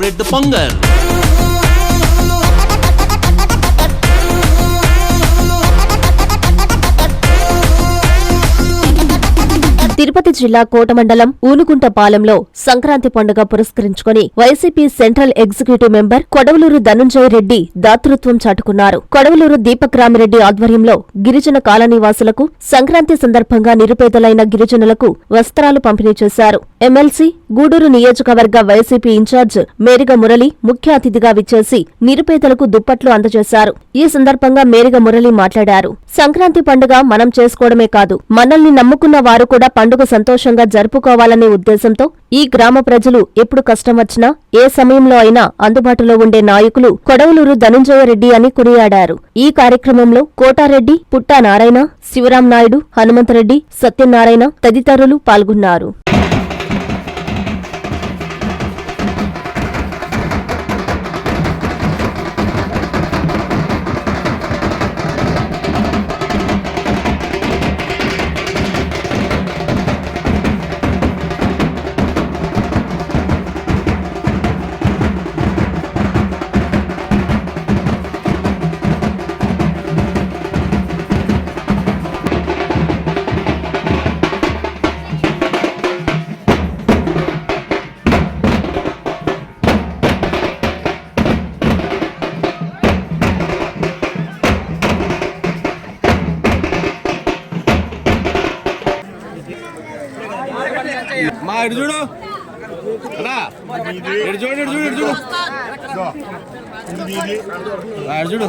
celebrate the Pongal. Tirupati జిల్లా కోటమండలం ఊనుగుంటపాలెంలో సంక్రాంతి పండుగ పురస్కరించుకొని YCP central executive member Kodavaluru Dhanunjaya Reddy దాతృత్వం చాటుకున్నారు. కొడవలూరు దీపక్ రామిరెడ్డి ఆధ్వర్యంలో గిరిజన కాలనీవాసులకు సంక్రాంతి సందర్భంగా నిరుపేదలైన గిరిజనులకు వస్త్రాలు పంపిణీ చేశారు. ఎమ్మెల్సీ గూడూరు నియోజకవర్గ వైసీపీ ఇన్ఛార్జ్ మేరిగ మురళి ముఖ్య అతిథిగా విచ్చేసి నిరుపేదలకు దుప్పట్లు అందజేశారు. ఈ సందర్భంగా మేరిగ మురళి మాట్లాడారు. సంక్రాంతి పండుగ మనం చేసుకోవడమే కాదు మనల్ని నమ్ముకున్న వారు కూడా పండుగ సంతోషంగా జరుపుకోవాలనే ఉద్దేశంతో ఈ గ్రామ ప్రజలు ఎప్పుడు కష్టం వచ్చినా ఏ సమయంలో అయినా అందుబాటులో ఉండే నాయకులు కొడవలూరు ధనుంజయ రెడ్డి అని కొనియాడారు. ఈ కార్యక్రమంలో కోటారెడ్డి పుట్టా నారాయణ శివరాం నాయుడు హనుమంతరెడ్డి సత్యనారాయణ తదితరులు పాల్గొన్నారు. ఇటు చూడు. రా. ఇటు చూడు ఇటు చూడు ఇటు చూడు. ఇటు చూడు.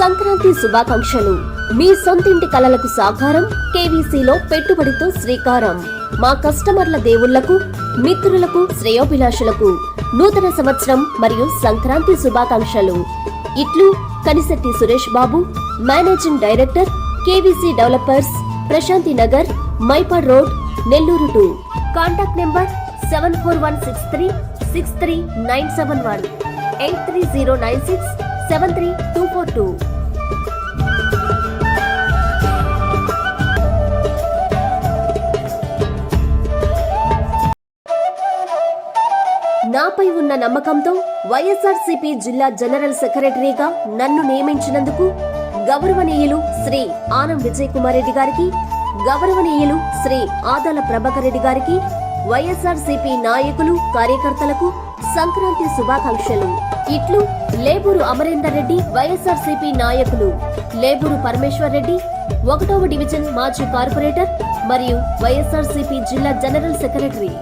సంక్రాంతి శుభాకాంక్షలు. మీ సొంతింటి కలలకు సాకారం కేవీసీలో పెట్టుబడితో శ్రీకారం. మా కస్టమర్ల దేవుళ్ళకు మిత్రులకు శ్రేయోభిలాషులకు నూతన సంవత్సరం మరియు సంక్రాంతి శుభాకాంక్షలు. ఇట్లు Kanisetti Suresh Babu managing director KVC developers Prashanti Nagar Mypad road Nellore two. Contact number seven four one six three six three nine seven one. Eight three zero nine six seven three two four two. నాపై ఉన్న నమ్మకంతో వైఎస్ఆర్సీపీ జిల్లా general సెక్రటరీగా నన్ను నియమించినందుకు గౌరవనీయులు శ్రీ ఆనం విజయ్ కుమార్ రెడ్డి గారికి గౌరవనీయులు శ్రీ ఆదల ప్రభాకర్ రెడ్డి గారికి వైఎస్ఆర్సీపీ నాయకులు కార్యకర్తలకు సంక్రాంతి శుభాకాంక్షలు. ఇట్లు లేబూరు అమరేందర్ రెడ్డి వైఎస్ఆర్సీపీ నాయకులు లేబూరు పరమేశ్వర్ రెడ్డి ఒకటవ డివిజన్ మాజీ కార్పొరేటర్ మరియు వైఎస్ఆర్సీపీ జిల్లా జనరల్ సెక్రటరీ